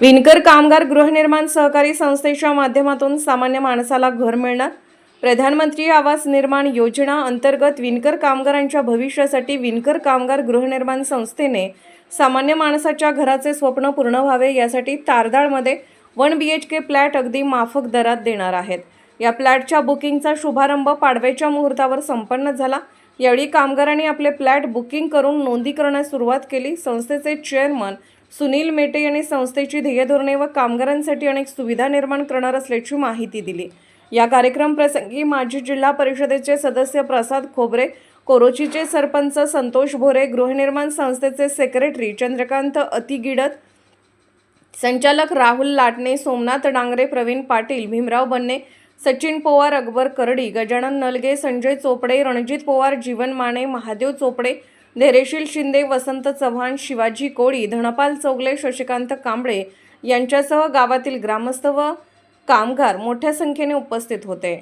विणकर कामगार गृहनिर्माण सहकारी संस्थेच्या माध्यमातून सामान्य माणसाला घर मिळणार? प्रधानमंत्री आवास निर्माण योजना अंतर्गत विणकर कामगारांच्या भविष्यासाठी विणकर कामगार गृहनिर्माण संस्थेने सामान्य माणसाच्या घराचे स्वप्न पूर्ण व्हावे यासाठी तारदाळमध्ये one B H K flat अगदी माफक दरात देणार आहेत. या फ्लॅटच्या बुकिंगचा शुभारंभ पाडव्याच्या मुहूर्तावर संपन्न झाला. यावेळी कामगारांनी आपले फ्लॅट बुकिंग करून नोंदी करण्यास सुरुवात केली. संस्थेचे चेअरमन सुनील मेटे यांनी संस्थेची ध्येयधोरणे व कामगारांसाठी अनेक सुविधा निर्माण करणार असल्याची माहिती दिली. या कार्यक्रम प्रसंगी माजी जिल्हा परिषदेचे सदस्य प्रसाद खोबरे कोरोचीचे सरपंच संतोष भोरे गृहनिर्माण संस्थेचे सेक्रेटरी चंद्रकांत अतिगिडत संचालक राहुल लाटणे सोमनाथ डांगरे प्रवीण पाटील भीमराव बन्ने सचिन पवार अकबर करडी गजानन नलगे संजय चोपडे रणजित पवार जीवन माने महादेव चोपडे धैर्यशील शिंदे वसंत चव्हाण शिवाजी कोळी धनपाल चौगले शशिकांत कांबळे यांच्यासह गावातील ग्रामस्थ व कामगार मोठ्या संख्येने उपस्थित होते.